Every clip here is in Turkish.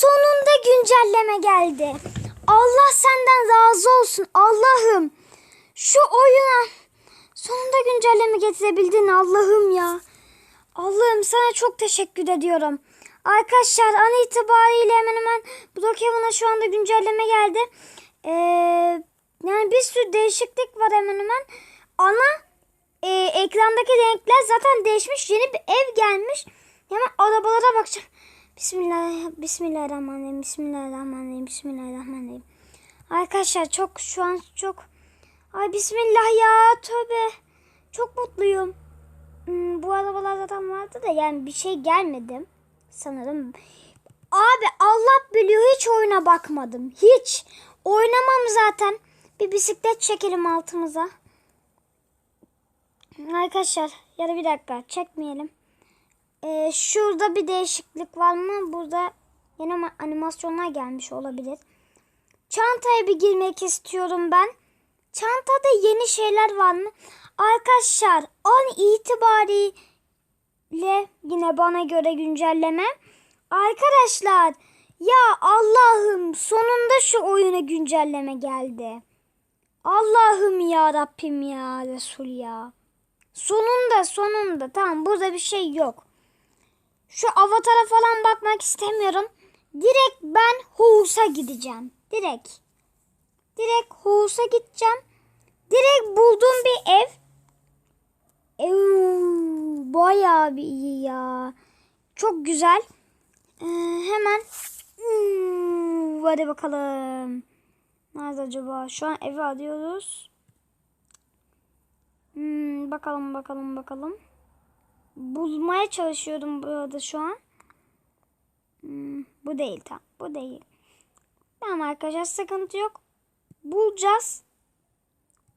Sonunda güncelleme geldi. Allah senden razı olsun Allah'ım. Şu oyuna sonunda güncelleme getirebildin Allah'ım ya. Allah'ım sana çok teşekkür ediyorum. Arkadaşlar an itibariyle hemen hemen Brookhaven'a şu anda güncelleme geldi. Ee, yani bir sürü değişiklik var hemen hemen. Ana e, ekrandaki renkler zaten değişmiş. Yeni bir ev gelmiş. Hemen arabalara bakacağım. Bismillah, Bismillahirrahmanirrahim. Bismillahirrahmanirrahim. Bismillahirrahmanirrahim. Arkadaşlar çok şu an çok Ay bismillah ya tövbe. Çok mutluyum. Hmm, bu arabalar zaten vardı da yani bir şey gelmedi sanırım. Abi Allah biliyor hiç oyuna bakmadım. Hiç. Oynamam zaten. Bir bisiklet çekelim altımıza. Arkadaşlar ya da bir dakika çekmeyelim. Ee, şurada bir değişiklik var mı? Burada yeni animasyonlar gelmiş olabilir. Çantaya bir girmek istiyorum ben. Çantada yeni şeyler var mı? Arkadaşlar an itibariyle yine bana göre güncelleme. Arkadaşlar ya Allah'ım sonunda şu oyuna güncelleme geldi. Allah'ım ya Rabbim ya Resul ya. Sonunda sonunda tamam burada bir şey yok. Şu avatara falan bakmak istemiyorum. Direkt ben Hoğuz'a gideceğim. Direkt. Direkt Hoğuz'a gideceğim. Direkt bulduğum bir ev. Ev bayağı bir iyi ya. Çok güzel. Ee, hemen Hmm, hadi bakalım. Nerede acaba? Şu an evi arıyoruz. Hmm, bakalım bakalım bakalım. Bulmaya çalışıyorum burada şu an. Hmm, bu değil tam. Bu değil. Tamam arkadaşlar sıkıntı yok. Bulacağız.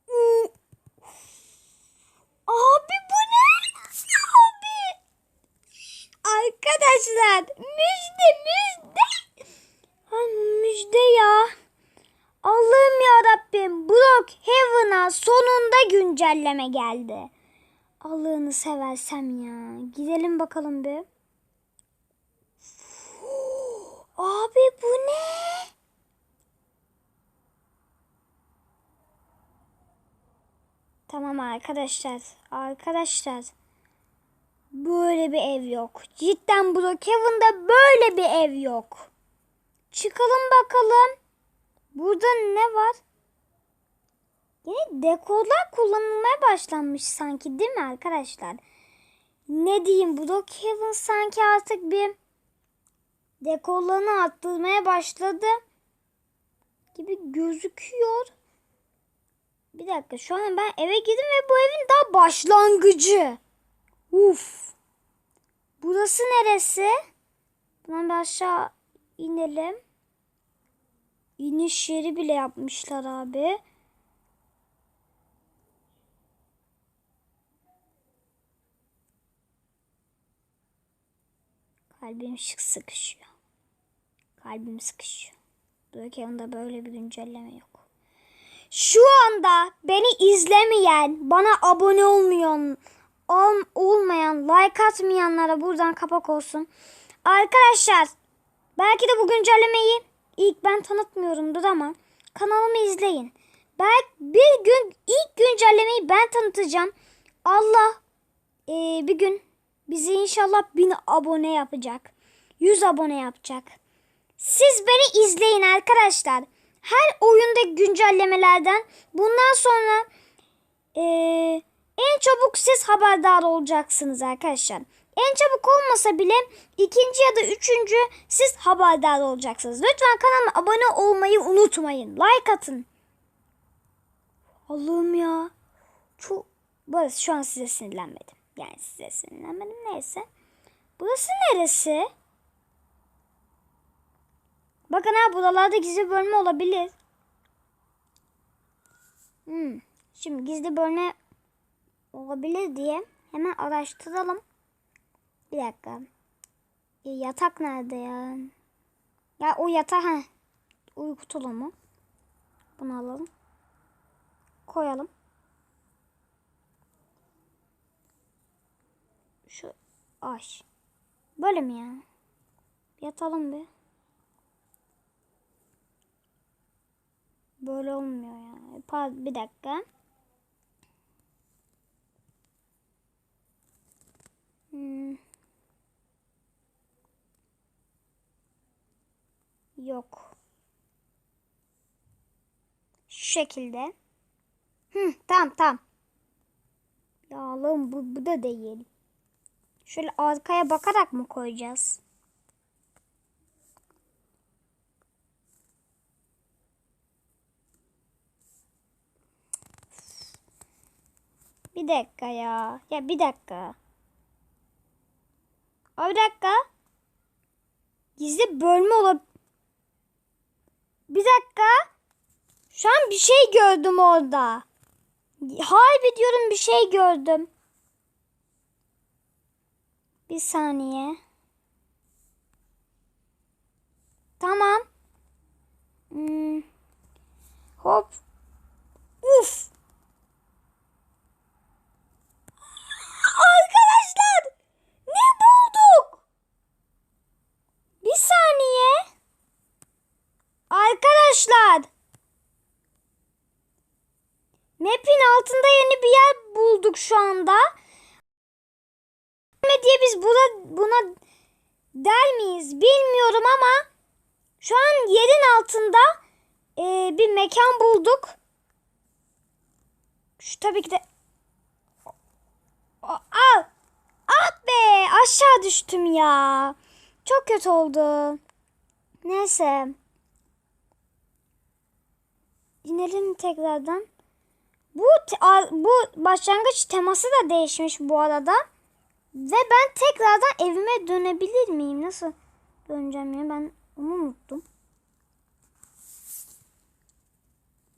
Hmm. Abi bu ne? Abi. Arkadaşlar müjde müjde. Ha, müjde ya. Allah'ım ya Rabbim Brookhaven'a sonunda güncelleme geldi. Allah'ını seversem ya. Gidelim bakalım bir. Abi bu ne? Tamam arkadaşlar. Arkadaşlar. Böyle bir ev yok. Cidden Brookhaven'da böyle bir ev yok. Çıkalım bakalım. Burada ne var? Yine dekorlar kullanılmaya başlanmış sanki değil mi arkadaşlar? Ne diyeyim Brookhaven sanki artık bir dekorlarını arttırmaya başladı gibi gözüküyor. Bir dakika şu an ben eve girdim ve bu evin daha başlangıcı. Uf. Burası neresi? Buradan bir aşağı inelim. İniş yeri bile yapmışlar abi. Kalbim şık sıkışıyor. Kalbim sıkışıyor. Brookhaven'da böyle bir güncelleme yok. Şu anda beni izlemeyen, bana abone olmayan, ol- olmayan, like atmayanlara buradan kapak olsun. Arkadaşlar, belki de bu güncellemeyi ilk ben tanıtmıyorumdur ama kanalımı izleyin. Belki bir gün ilk güncellemeyi ben tanıtacağım. Allah eee, bir gün bizi inşallah 1000 abone yapacak. 100 abone yapacak. Siz beni izleyin arkadaşlar. Her oyunda güncellemelerden bundan sonra eee, en çabuk siz haberdar olacaksınız arkadaşlar. En çabuk olmasa bile ikinci ya da üçüncü siz haberdar olacaksınız. Lütfen kanalıma abone olmayı unutmayın. Like atın. Allah'ım ya. Çok... Burası şu an size sinirlenmedim. Yani size sinirlenmedim neyse. Burası neresi? Bakın ha buralarda gizli bölme olabilir. Hmm. Şimdi gizli bölme olabilir diye hemen araştıralım. Bir dakika. E, yatak nerede ya? Ya o yatak ha. Uyku tulumu. Bunu alalım. Koyalım. Aş. Böyle mi ya? Yatalım bir. Böyle olmuyor ya. Bir dakika. Hmm. Yok. Şu şekilde. Hı, tamam tamam. Ya oğlum bu, bu da değil. Şöyle arkaya bakarak mı koyacağız? Bir dakika ya. Ya bir dakika. Aa, bir dakika. Gizli bölme olabilir. Bir dakika. Şu an bir şey gördüm orada. Harbi diyorum bir şey gördüm. Bir saniye. Tamam. Hmm. Hop. Uf. Arkadaşlar ne bulduk? Bir saniye. Arkadaşlar. Map'in altında yeni bir yer bulduk şu anda. Ne diye biz buna, buna der miyiz bilmiyorum ama şu an yerin altında e, bir mekan bulduk. Şu tabii ki de Al. Ah be aşağı düştüm ya. Çok kötü oldu. Neyse. İnelim tekrardan. Bu bu başlangıç teması da değişmiş bu arada. Ve ben tekrardan evime dönebilir miyim? Nasıl döneceğim ya? Ben onu unuttum.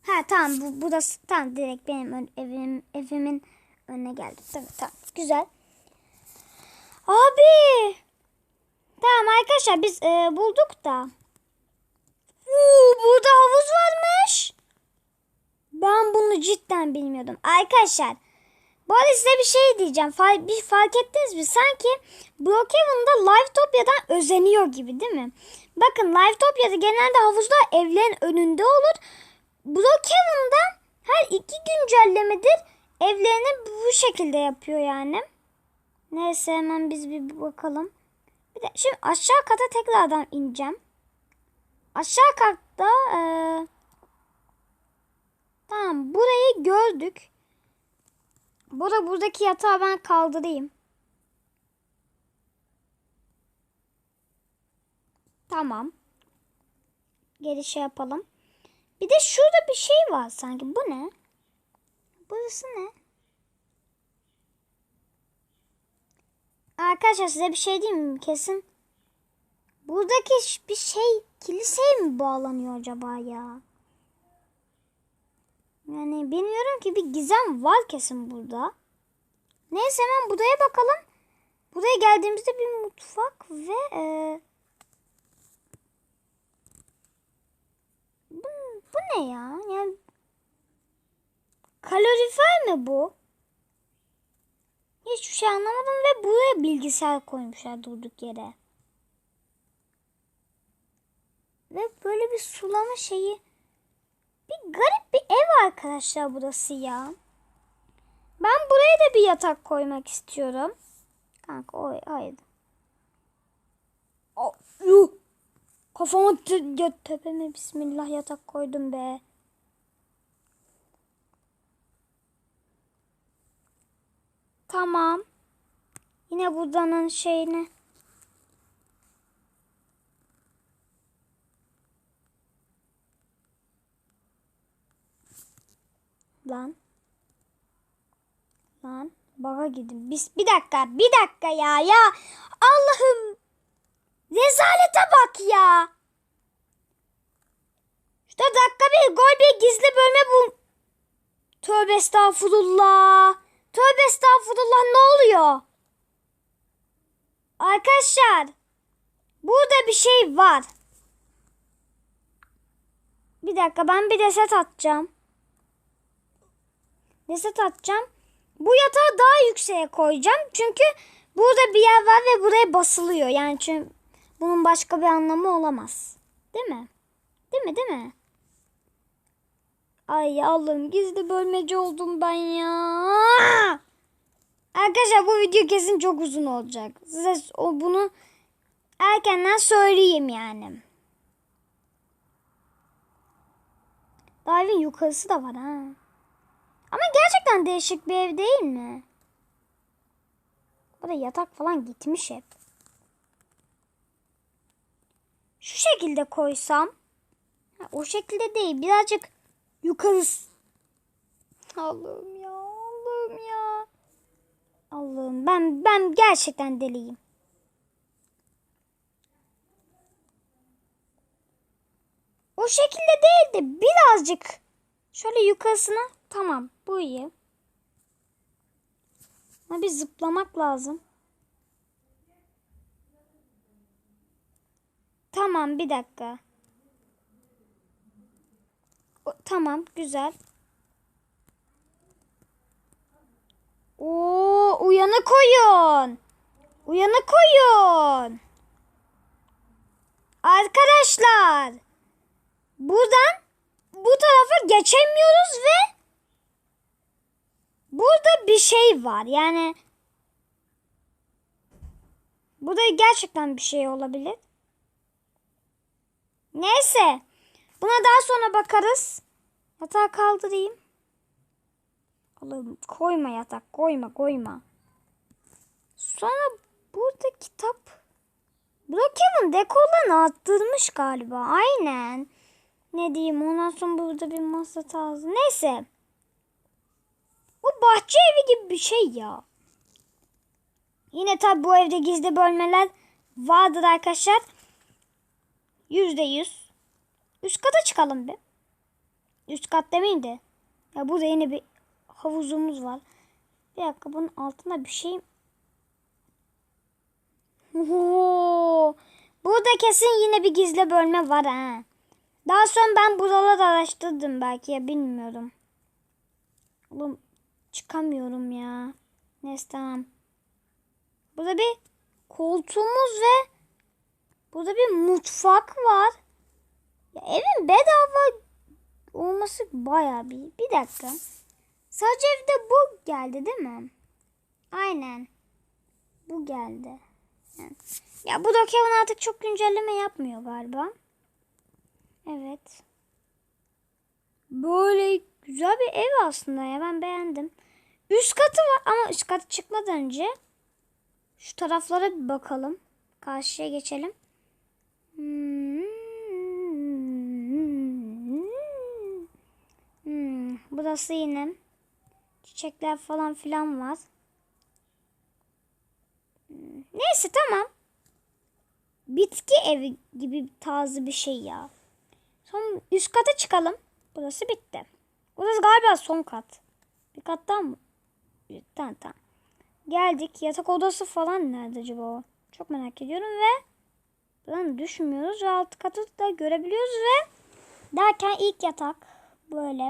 Ha tamam bu burası tamam direkt benim evim evimin önüne geldi. Tamam tamam güzel. Abi. Tamam arkadaşlar biz e, bulduk da. Uuu burada havuz varmış. Ben bunu cidden bilmiyordum. Arkadaşlar bu arada size bir şey diyeceğim. Fa- bir fark ettiniz mi? Sanki Brookhaven'da Livetopya'dan özeniyor gibi değil mi? Bakın Livetopya'da genelde havuzlar evlerin önünde olur. Brookhaven'da her iki güncellemedir evlerini bu şekilde yapıyor yani. Neyse hemen biz bir bakalım. Bir de şimdi aşağı kata tekrardan ineceğim. Aşağı katta eee tamam burayı gördük. Burada buradaki yatağı ben kaldırayım. Tamam. Geri şey yapalım. Bir de şurada bir şey var sanki. Bu ne? Burası ne? Arkadaşlar size bir şey diyeyim mi? Kesin buradaki bir şey kiliseye mi bağlanıyor acaba ya? Yani bilmiyorum ki bir gizem var kesin burada. Neyse hemen buraya bakalım. Buraya geldiğimizde bir mutfak ve e, bu, bu ne ya? Yani kalorifer mi bu? Hiçbir şey anlamadım ve buraya bilgisayar koymuşlar durduk yere. Ve böyle bir sulama şeyi. Bir garip bir ev arkadaşlar burası ya. Ben buraya da bir yatak koymak istiyorum. Kanka o hayır. O, yuh. Kafama te, tepeme bismillah yatak koydum be. Tamam. Yine buradanın şeyini. Lan. Lan. Baga gidin. Biz bir dakika. Bir dakika ya. Ya. Allah'ım. Rezalete bak ya. Şurada dakika bir gol bir gizli bölme bu. Tövbe estağfurullah. Tövbe estağfurullah ne oluyor? Arkadaşlar. Burada bir şey var. Bir dakika ben bir reset atacağım. Reset atacağım. Bu yatağı daha yükseğe koyacağım. Çünkü burada bir yer var ve buraya basılıyor. Yani çünkü bunun başka bir anlamı olamaz. Değil mi? Değil mi? Değil mi? Ay Allah'ım gizli bölmeci oldum ben ya. Arkadaşlar bu video kesin çok uzun olacak. Size o bunu erkenden söyleyeyim yani. Daha evin yukarısı da var ha. Ama gerçekten değişik bir ev değil mi? Burada yatak falan gitmiş hep. Şu şekilde koysam. Ha, o şekilde değil. Birazcık yukarı. Allah'ım ya. Allah'ım ya. Allah'ım ben ben gerçekten deliyim. O şekilde değil de birazcık şöyle yukarısına tamam bu iyi. Ama bir zıplamak lazım. Tamam bir dakika. O, tamam güzel. Oo uyanık oyun. Uyanık oyun. Arkadaşlar. Buradan bu tarafa geçemiyoruz ve burada bir şey var. Yani burada gerçekten bir şey olabilir. Neyse. Buna daha sonra bakarız. Yatağı kaldırayım. Oğlum koyma yatak koyma koyma. Sonra burada kitap. Brookhaven dekorlarını arttırmış galiba. Aynen. Ne diyeyim ondan sonra burada bir masa tarzı. Neyse. Bu bahçe evi gibi bir şey ya. Yine tabi bu evde gizli bölmeler vardır arkadaşlar. Yüzde yüz. Üst kata çıkalım bir. Üst kat demeyeyim de. Ya burada yine bir havuzumuz var. Bir dakika bunun altında bir şey Oho. Burada kesin yine bir gizli bölme var ha. Daha sonra ben buraları araştırdım belki ya bilmiyorum. Oğlum çıkamıyorum ya. Neyse tamam. Burada bir koltuğumuz ve burada bir mutfak var. Ya evin bedava olması baya bir. Bir dakika. Sadece evde bu geldi değil mi? Aynen. Bu geldi. Ya bu da Kevin artık çok güncelleme yapmıyor galiba. Evet. Böyle güzel bir ev aslında ya ben beğendim. Üst katı var ama üst katı çıkmadan önce şu taraflara bir bakalım. Karşıya geçelim. Hmm. Hmm. Burası yine çiçekler falan filan var. Hmm. Neyse tamam. Bitki evi gibi tarzı bir şey ya. Son üst kata çıkalım. Burası bitti. Burası galiba son kat. Bir kattan mı? Tamam tamam. Geldik. Yatak odası falan nerede acaba o? Çok merak ediyorum ve buradan düşmüyoruz ve alt katı da görebiliyoruz ve derken ilk yatak böyle.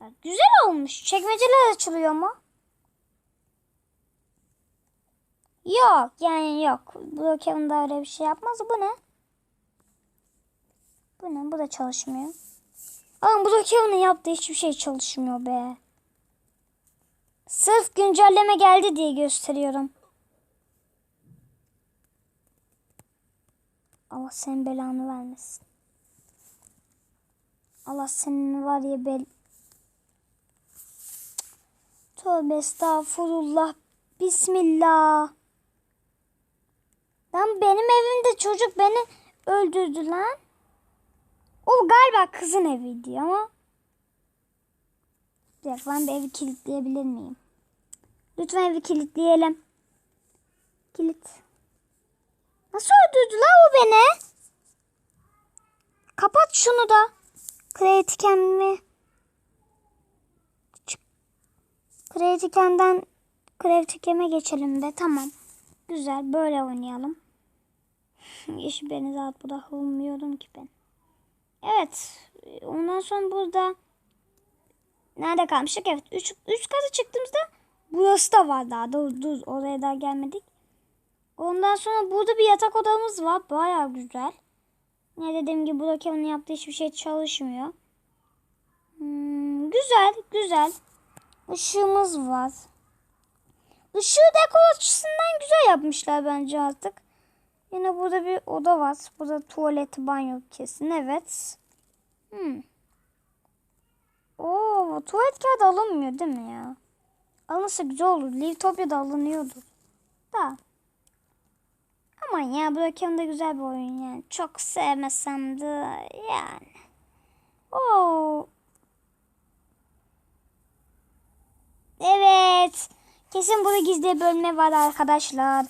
Ya güzel olmuş. Çekmeceler açılıyor mu? Yok yani yok. Brookhaven'da öyle bir şey yapmaz. Bu ne? Bu ne? Bu da çalışmıyor. Ama Brookhaven'ın yaptığı hiçbir şey çalışmıyor be. Sırf güncelleme geldi diye gösteriyorum. Allah senin belanı vermesin. Allah senin var ya bel... Tövbe estağfurullah. Bismillah. Lan benim evimde çocuk beni öldürdü lan. O galiba kızın eviydi ama. Bir dakika ben bir evi kilitleyebilir miyim? Lütfen evi kilitleyelim. Kilit. Nasıl öldürdü lan o beni? Kapat şunu da. Kreatiken mi? Kreatiken'den Kreatikem'e geçelim de tamam. Güzel böyle oynayalım. Yeşil beni rahat bırakamıyorum ki ben. Evet. Ondan sonra burada nerede kalmıştık? Evet. Üç, üç katı çıktığımızda burası da var daha. Dur dur oraya daha gelmedik. Ondan sonra burada bir yatak odamız var. Baya güzel. Ne dediğim gibi burada Kevin'in yaptığı hiçbir şey çalışmıyor. Hmm, güzel, güzel. Işığımız var. Işığı dekor açısından güzel yapmışlar bence artık. Yine burada bir oda var. Burada tuvalet, banyo kesin. Evet. Hmm. Oo, tuvalet kağıdı alınmıyor değil mi ya? Alınsa güzel olur. Livtopya'da alınıyordu. Da. Aman ya Broken de güzel bir oyun yani. Çok sevmesem de yani. Oo. Evet. Kesin burada gizli bölme var arkadaşlar.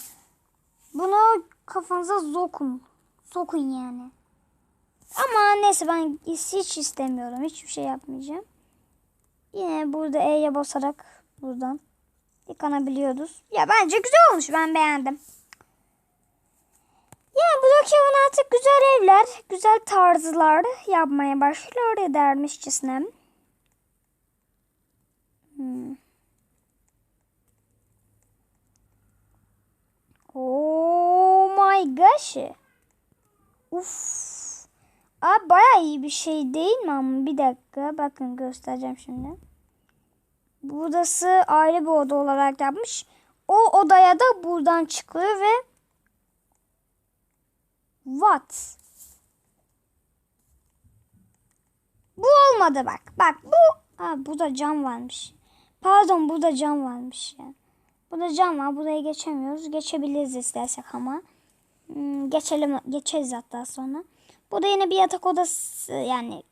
Bunu kafanıza sokun. Sokun yani. Ama neyse ben hiç istemiyorum. Hiçbir şey yapmayacağım. Yine burada E'ye basarak buradan yıkanabiliyoruz. Ya bence güzel olmuş. Ben beğendim. Yani Brookhaven artık güzel evler, güzel tarzlar yapmaya başlıyor dermişçesine. Hmm. Oh my gosh. Uf. Abi baya iyi bir şey değil mi ama bir dakika bakın göstereceğim şimdi. Burası ayrı bir oda olarak yapmış. O odaya da buradan çıkıyor ve What? Bu olmadı bak. Bak bu. Ha burada cam varmış. Pardon burada cam varmış ya. Burada cam var. Buraya geçemiyoruz. Geçebiliriz istersek ama. Hmm, geçelim. Geçeriz hatta sonra. Burada yine bir yatak odası yani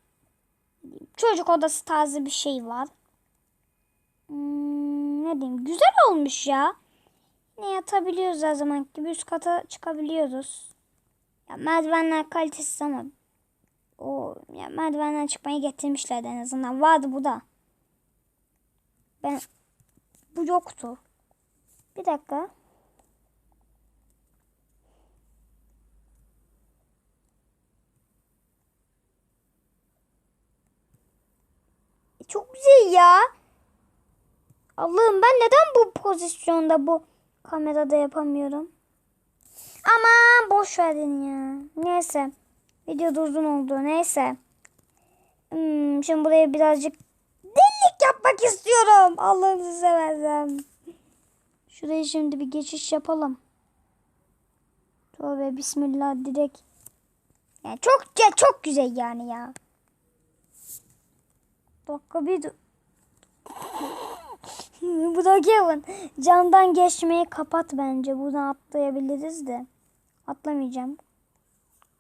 çocuk odası tarzı bir şey var. Hmm, ne diyeyim? Güzel olmuş ya. Ne yatabiliyoruz her zaman gibi üst kata çıkabiliyoruz. Ya merdivenler kalitesiz ama o ya merdivenden çıkmayı getirmişler en azından. Vardı bu da. Ben bu yoktu. Bir dakika. Çok güzel ya. Allah'ım ben neden bu pozisyonda bu kamerada yapamıyorum? Aman boş verin ya. Neyse. Video da uzun oldu. Neyse. Hmm, şimdi buraya birazcık delilik yapmak istiyorum. Allah'ını seversem. Şuraya şimdi bir geçiş yapalım. Tövbe bismillah direkt. Yani çok çok güzel yani ya. Dakika bir dur. Kevin. Camdan geçmeyi kapat bence. Buradan atlayabiliriz de. Atlamayacağım.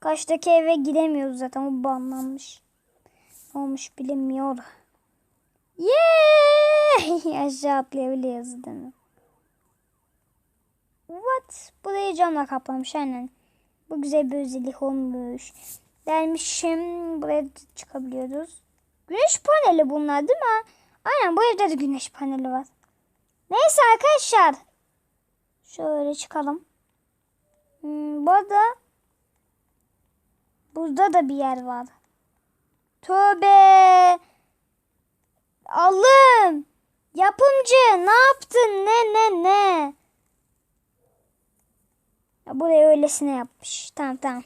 Kaçtaki eve gidemiyoruz zaten. O banlanmış. Ne olmuş bilemiyor. Yeah! Aşağı atlayabiliyoruz değil mi? What? Burayı camla kaplamış aynen. Bu güzel bir özellik olmuş. Dermişim. Buraya çıkabiliyoruz. Güneş paneli bunlar değil mi? Aynen bu evde de güneş paneli var. Neyse arkadaşlar. Şöyle çıkalım. Hmm, burada burada da bir yer var. Tövbe. Allah'ım. Yapımcı ne yaptın? Ne ne ne? Ya burayı öylesine yapmış. Tamam tamam.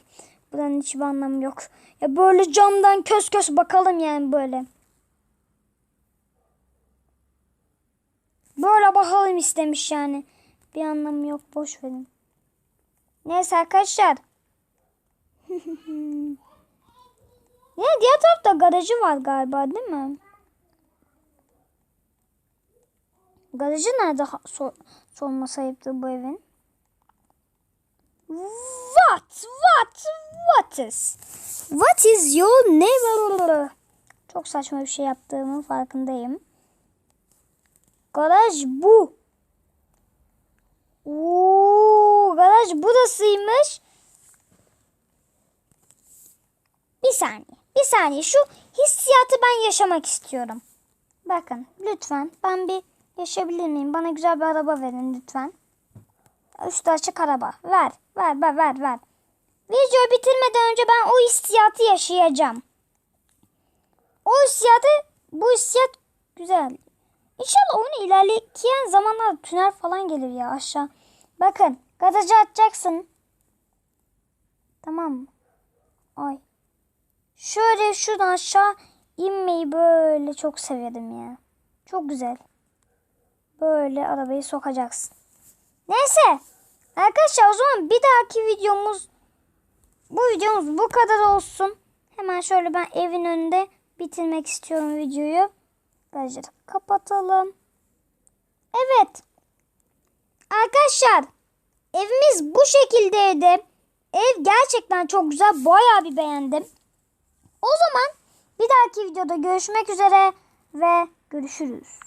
Buranın hiçbir anlamı yok. Ya böyle camdan kös kös bakalım yani böyle. Böyle bakalım istemiş yani. Bir anlamı yok. Boş verin. Neyse arkadaşlar. ne diğer tarafta garajı var galiba değil mi? Garajı nerede so sorma sayıptı bu evin? What? What? What is? What is your name? Çok saçma bir şey yaptığımın farkındayım. Garaj bu. Oo, garaj burasıymış. Bir saniye. Bir saniye. Şu hissiyatı ben yaşamak istiyorum. Bakın lütfen ben bir yaşayabilir miyim? Bana güzel bir araba verin lütfen. Üstü açık araba. Ver. Ver ver ver ver. Videoyu bitirmeden önce ben o hissiyatı yaşayacağım. O hissiyatı bu hissiyat güzel. İnşallah oyunu ilerleyen zamanlarda tünel falan gelir ya aşağı. Bakın garajı açacaksın. Tamam mı? Ay. Şöyle şuradan aşağı inmeyi böyle çok severim ya. Çok güzel. Böyle arabayı sokacaksın. Neyse. Arkadaşlar o zaman bir dahaki videomuz bu videomuz bu kadar olsun. Hemen şöyle ben evin önünde bitirmek istiyorum videoyu. Garajı kapatalım. Evet. Arkadaşlar evimiz bu şekildeydi. Ev gerçekten çok güzel. Bayağı bir beğendim. O zaman bir dahaki videoda görüşmek üzere ve görüşürüz.